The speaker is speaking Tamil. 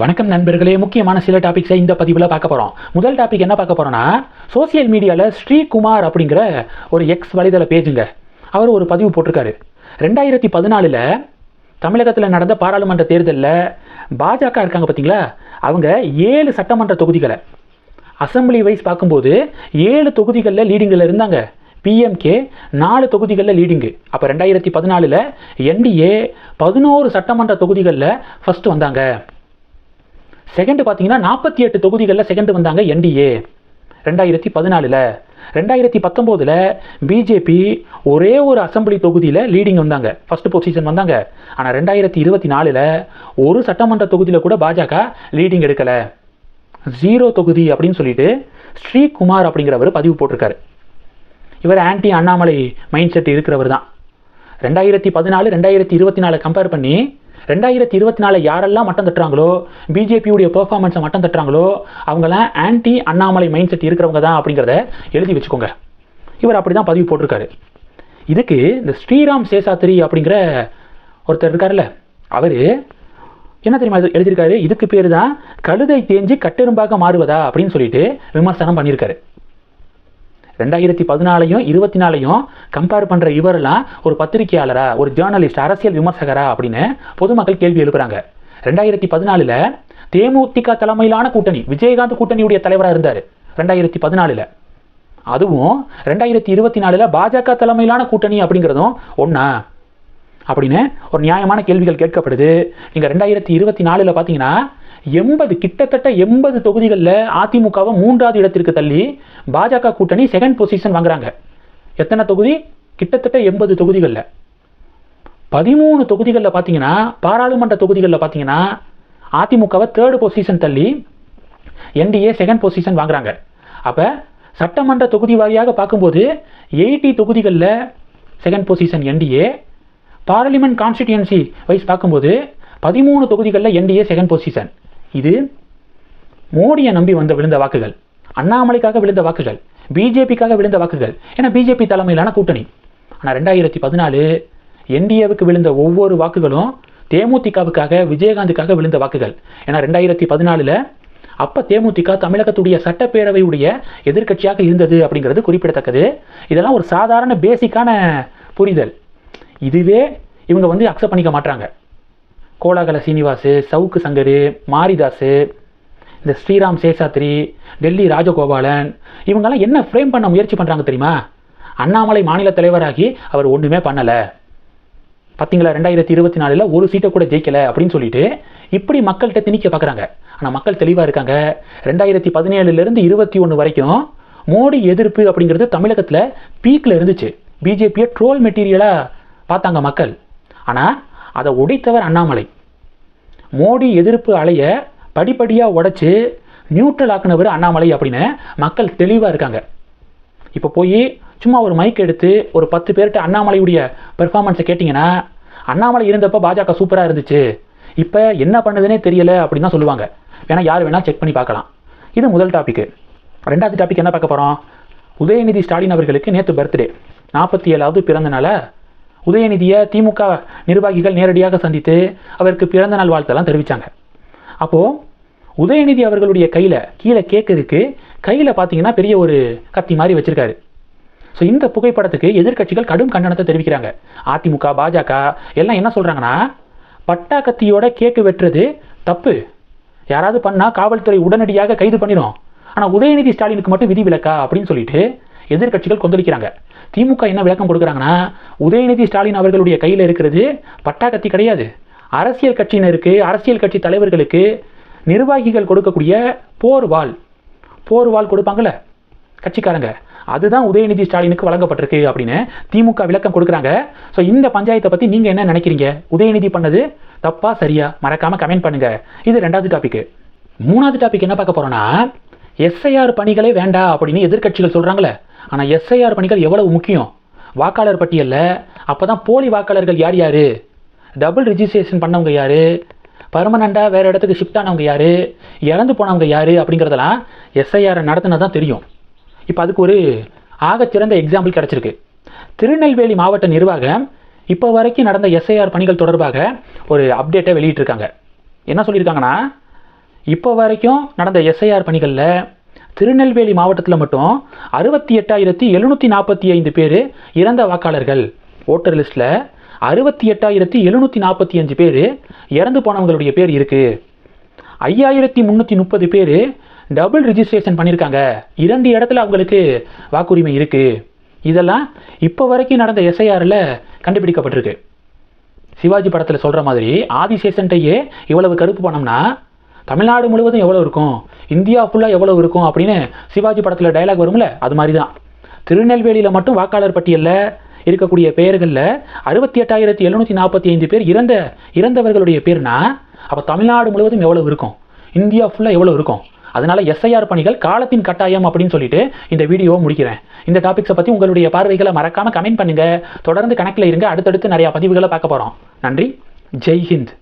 வணக்கம் நண்பர்களே முக்கியமான சில டாபிக்ஸை இந்த பதிவில் பார்க்க போகிறோம் முதல் டாபிக் என்ன பார்க்க போகிறோன்னா சோசியல் மீடியாவில் ஸ்ரீகுமார் அப்படிங்கிற ஒரு எக்ஸ் வலைதள பேஜுங்க. அவர் ஒரு பதிவு போட்டிருக்காரு. ரெண்டாயிரத்தி பதினாலில் தமிழகத்தில் நடந்த பாராளுமன்ற தேர்தலில் பாஜக இருக்காங்க பார்த்தீங்களா அவங்க ஏழு சட்டமன்ற தொகுதிகளை அசம்பிளி வைஸ் பார்க்கும்போது ஏழு தொகுதிகளில் லீடிங்கில் இருந்தாங்க. பிஎம்கே நாலு தொகுதிகளில் லீடிங்கு அப்போ ரெண்டாயிரத்தி பதினாலில் என்டிஏ பதினோரு சட்டமன்ற தொகுதிகளில் ஃபஸ்ட்டு வந்தாங்க. செகண்ட் பார்த்தீங்கன்னா நாற்பத்தி எட்டு தொகுதிகளில் செகண்ட் வந்தாங்க என்டிஏ ரெண்டாயிரத்தி பதினாலில். ரெண்டாயிரத்தி பத்தொம்போதில் பிஜேபி ஒரே ஒரு அசம்பிளி தொகுதியில் லீடிங் வந்தாங்க. ஃபர்ஸ்ட் பொசிஷன் வந்தாங்க. ஆனால் ரெண்டாயிரத்தி இருபத்தி நாலில் ஒரு சட்டமன்ற தொகுதியில் கூட பாஜக லீடிங் எடுக்கலை. ஜீரோ தொகுதி அப்படின்னு சொல்லிட்டு ஸ்ரீகுமார் அப்படிங்கிறவர் பதிவு போட்டிருக்காரு. இவர் ஆன்டி அண்ணாமலை மைண்ட் செட் இருக்கிறவர் தான் ரெண்டாயிரத்தி பதினாலு ரெண்டாயிரத்தி இருபத்தி நாலு கம்பேர் பண்ணி ரெண்டாயிரத்தி இருபத்தி நாலு யாரெல்லாம் மட்டம் தட்டுறாங்களோ பிஜேபியுடைய பெர்ஃபார்மன்ஸை மட்டம் தட்டுறாங்களோ அவங்களாம் ஆன்டி அண்ணாமலை மைண்ட் செட் இருக்கிறவங்க தான் அப்படிங்கிறத எழுதி வச்சுக்கோங்க. இவர் அப்படி தான் பதிவு போட்டிருக்காரு. இதுக்கு இந்த ஸ்ரீராம் சேசாத்திரி அப்படிங்கிற ஒருத்தர் இருக்கார்ல அவர் என்ன தெரியுமா எழுதியிருக்காரு? இதுக்கு பேர் தான் கழுதை தேஞ்சு கட்டெரும்பாக மாறுவதா அப்படின்னு சொல்லிட்டு விமர்சனம் பண்ணியிருக்காரு. ரெண்டாயிரத்தி பதினாலையும் இருபத்தி நாலையும் கம்பேர் பண்ணுற இவரெல்லாம் ஒரு பத்திரிகையாளரா ஒரு ஜேர்னலிஸ்ட் அரசியல் விமர்சகரா அப்படின்னு பொதுமக்கள் கேள்வி எழுப்புறாங்க. ரெண்டாயிரத்தி பதினாலில் தேமுதிக தலைமையிலான கூட்டணி விஜயகாந்த் கூட்டணியுடைய தலைவராக இருந்தார். ரெண்டாயிரத்தி பதினாலில். அதுவும் ரெண்டாயிரத்தி இருபத்தி நாலில் பாஜக தலைமையிலான கூட்டணி அப்படிங்கிறதும் ஒன்றா அப்படின்னு ஒரு நியாயமான கேள்விகள் கேட்கப்படுது. நீங்கள் ரெண்டாயிரத்தி இருபத்தி நாலில் பார்த்தீங்கன்னா எண்பது கிட்டத்தட்ட எண்பது தொகுதிகளில் அதிமுகவை மூன்றாவது இடத்திற்கு தள்ளி பாஜக கூட்டணி செகண்ட் பொசிஷன் வாங்குறாங்க. எத்தனை தொகுதி? கிட்டத்தட்ட எண்பது தொகுதிகளில். பதிமூணு தொகுதிகளில் பார்த்தீங்கன்னா பாராளுமன்ற தொகுதிகளில் பார்த்தீங்கன்னா அதிமுகவை தேர்டு பொசிஷன் தள்ளி என்டிஏ செகண்ட் பொசிஷன் வாங்குறாங்க. அப்போ சட்டமன்ற தொகுதி வாரியாக பார்க்கும்போது எயிட்டி தொகுதிகளில் second position NDA parliament constituency wise பார்க்கும்போது பதிமூணு தொகுதிகளில் என்டிஏ செகண்ட் பொசிஷன் இது மோடியை நம்பி வந்த விழுந்த வாக்குகள் அண்ணாமலைக்காக விழுந்த வாக்குகள் பிஜேபிக்காக விழுந்த வாக்குகள். ஏன்னா பிஜேபி தலைமையிலான கூட்டணி. ஆனால் ரெண்டாயிரத்தி பதினாலு என்டிஏவுக்கு விழுந்த ஒவ்வொரு வாக்குகளும் தேமுதிகவுக்காக விஜயகாந்துக்காக விழுந்த வாக்குகள். ஏன்னா ரெண்டாயிரத்தி பதினாலில் அப்போ தேமுதிக தமிழகத்துடைய சட்டப்பேரவையுடைய எதிர்க்கட்சியாக இருந்தது அப்படிங்கிறது குறிப்பிடத்தக்கது. இதெல்லாம் ஒரு சாதாரண பேசிக்கான புரிதல். இதுவே இவங்க வந்து அக்செப்ட் பண்ணிக்க மாட்டாங்க கோலாகல சீனிவாசு சவுக்கு சங்கரு மாரிதாஸு இந்த ஸ்ரீராம் சேஷாத்ரி டெல்லி ராஜகோபாலன் இவங்கெல்லாம் என்ன ஃப்ரேம் பண்ண முயற்சி பண்ணுறாங்க தெரியுமா? அண்ணாமலை மாநில தலைவராகி அவர் ஒன்றுமே பண்ணலை. பார்த்தீங்களா ரெண்டாயிரத்தி இருபத்தி நாலில் ஒரு சீட்டை கூட ஜெயிக்கலை அப்படின்னு சொல்லிட்டு இப்படி மக்கள்கிட்ட திணிக்க பார்க்குறாங்க ஆனால் மக்கள் தெளிவாக இருக்காங்க. ரெண்டாயிரத்தி பதினேழுலேருந்து இருபத்தி ஒன்று வரைக்கும் மோடி எதிர்ப்பு அப்படிங்கிறது தமிழகத்தில் பீக்கில் இருந்துச்சு. பிஜேபியை ட்ரோல் மெட்டீரியலாக பார்த்தாங்க மக்கள். ஆனால் அதை உடைத்தவர் அண்ணாமலை. மோடி எதிர்ப்பு அலைய படிப்படியாக உடைச்சு நியூட்ரல் ஆக்குனவர் அண்ணாமலை அப்படின்னு மக்கள் தெளிவாக இருக்காங்க. இப்போ போய் சும்மா ஒரு மைக் எடுத்து ஒரு பத்து பேர்கிட்ட அண்ணாமலையுடைய பெர்ஃபார்மன்ஸை கேட்டிங்கன்னா அண்ணாமலை இருந்தப்போ பாஜக சூப்பராக இருந்துச்சு. இப்போ என்ன பண்ணுதுன்னே தெரியல அப்படின்னு தான் சொல்லுவாங்க. வேணால் யார் வேணால் செக் பண்ணி பார்க்கலாம். இது முதல் டாப்பிக்கு ரெண்டாவது டாபிக் என்ன பார்க்க போகிறோம் உதயநிதி ஸ்டாலின் அவர்களுக்கு நேற்று பர்த்டே நாற்பத்தி ஏழாவது பிறந்த உதயநிதியை திமுக நிர்வாகிகள் நேரடியாக சந்தித்து அவருக்கு பிறந்த நாள் வாழ்த்தெல்லாம் தெரிவித்தாங்க அப்போது உதயநிதி அவர்களுடைய கையில் கீழே கேக் கையில் பார்த்தீங்கன்னா பெரிய ஒரு கத்தி மாதிரி வச்சுருக்காரு. ஸோ இந்த புகைப்படத்துக்கு எதிர்க்கட்சிகள் கடும் கண்டனத்தை தெரிவிக்கிறாங்க. அதிமுக பாஜக எல்லாம் என்ன சொல்கிறாங்கன்னா பட்டா கத்தியோட கேக்கு வெட்டுறது தப்பு. யாராவது பண்ணால் காவல்துறை உடனடியாக கைது பண்ணிடும் ஆனால் உதயநிதி ஸ்டாலினுக்கு மட்டும் விதி விலக்கா அப்படின்னு சொல்லிட்டு எதிர்க்கட்சிகள் கொந்தளிக்கிறாங்க. திமுக என்ன விளக்கம் கொடுக்குறாங்கன்னா உதயநிதி ஸ்டாலின் அவர்களுடைய கையில் இருக்கிறது பட்டா கத்தி கிடையாது. அரசியல் கட்சியினருக்கு அரசியல் கட்சி தலைவர்களுக்கு நிர்வாகிகள் கொடுக்கக்கூடிய போர் வாள். போர் வாள் கொடுப்பாங்கள்ல கட்சிக்காரங்க. அதுதான் உதயநிதி ஸ்டாலினுக்கு வழங்கப்பட்டிருக்கு அப்படின்னு திமுக விளக்கம் கொடுக்குறாங்க. ஸோ இந்த பஞ்சாயத்தை பற்றி நீங்கள் என்ன நினைக்கிறீங்க? உதயநிதி பண்ணது தப்பா சரியா? மறக்காமல் கமெண்ட் பண்ணுங்கள் இது ரெண்டாவது டாபிக் மூணாவது டாபிக் என்ன பார்க்க போகிறோன்னா எஸ்ஐஆர் பணிகளே வேண்டாம் அப்படின்னு எதிர்க்கட்சிகள் சொல்கிறாங்களே ஆனால் எஸ்ஐஆர் பணிகள் எவ்வளவு முக்கியம்? வாக்காளர் பட்டியலில்? அப்போ தான் போலி வாக்காளர்கள் யார் யார்? டபுள் ரிஜிஸ்ட்ரேஷன் பண்ணவங்க யார்? பர்மனண்ட்டாக வேறு இடத்துக்கு ஷிஃப்ட் ஆனவங்க யார்? இறந்து போனவங்க யார்? அப்படிங்கிறதெல்லாம் எஸ்ஐஆர் நடத்தினா தான் தெரியும். இப்போ அதுக்கு ஒரு ஆகச்சிறந்த எக்ஸாம்பிள் கிடச்சிருக்கு. திருநெல்வேலி மாவட்ட நிர்வாகம் இப்போ வரைக்கும் நடந்த எஸ்ஐஆர் பணிகள் தொடர்பாக ஒரு அப்டேட்டை வெளியிட்டிருக்காங்க. என்ன சொல்லியிருக்காங்கன்னா இப்போ வரைக்கும் நடந்த எஸ்ஐஆர் பணிகளில் திருநெல்வேலி மாவட்டத்தில் மட்டும் அறுபத்தி எட்டாயிரத்தி எழுநூற்றி நாற்பத்தி ஐந்து பேர் இறந்த வாக்காளர்கள். ஓட்டர் லிஸ்ட்டில் அறுபத்தி எட்டாயிரத்தி எழுநூற்றி நாற்பத்தி அஞ்சு பேர் இறந்து போனவங்களுடைய பேர் இருக்குது ஐயாயிரத்தி முந்நூற்றி முப்பது பேர் டபுள் ரிஜிஸ்ட்ரேஷன் பண்ணியிருக்காங்க இரண்டு இடத்துல அவங்களுக்கு வாக்குரிமை இருக்குது இதெல்லாம் இப்போ வரைக்கும் நடந்த எஸ்ஐஆரில் கண்டுபிடிக்கப்பட்டிருக்கு. சிவாஜி படத்தில் சொல்கிற மாதிரி ஆதிசேஷன்ட்டையே இவ்வளவு கருப்பு பணம்னா தமிழ்நாடு முழுவதும் எவ்வளோ இருக்கும்? இந்தியா ஃபுல்லாக எவ்வளோ இருக்கும்? அப்படின்னு சிவாஜி படத்தில் டயலாக் வரும்ல அது மாதிரி தான் திருநெல்வேலியில் மட்டும் வாக்காளர் பட்டியலில் இருக்கக்கூடிய பெயர்களில் அறுபத்தி எட்டாயிரத்தி எழுநூற்றி நாற்பத்தி ஐந்து பேர் இறந்த இறந்தவர்களுடைய பேர்னா அப்போ தமிழ்நாடு முழுவதும் எவ்வளோ இருக்கும்? இந்தியா ஃபுல்லாக எவ்வளோ இருக்கும்? அதனால் எஸ்ஐஆர் பணிகள் காலத்தின் கட்டாயம் அப்படின்னு சொல்லிட்டு இந்த வீடியோவை முடிக்கிறேன். இந்த டாபிக்ஸை பற்றி உங்களுடைய பார்வைகளை மறக்காமல் கமெண்ட் பண்ணுங்கள் தொடர்ந்து கணக்கில் இருங்க. அடுத்தடுத்து நிறையா பதிவுகளை பார்க்க போகிறோம் நன்றி. ஜெய் ஹிந்த்.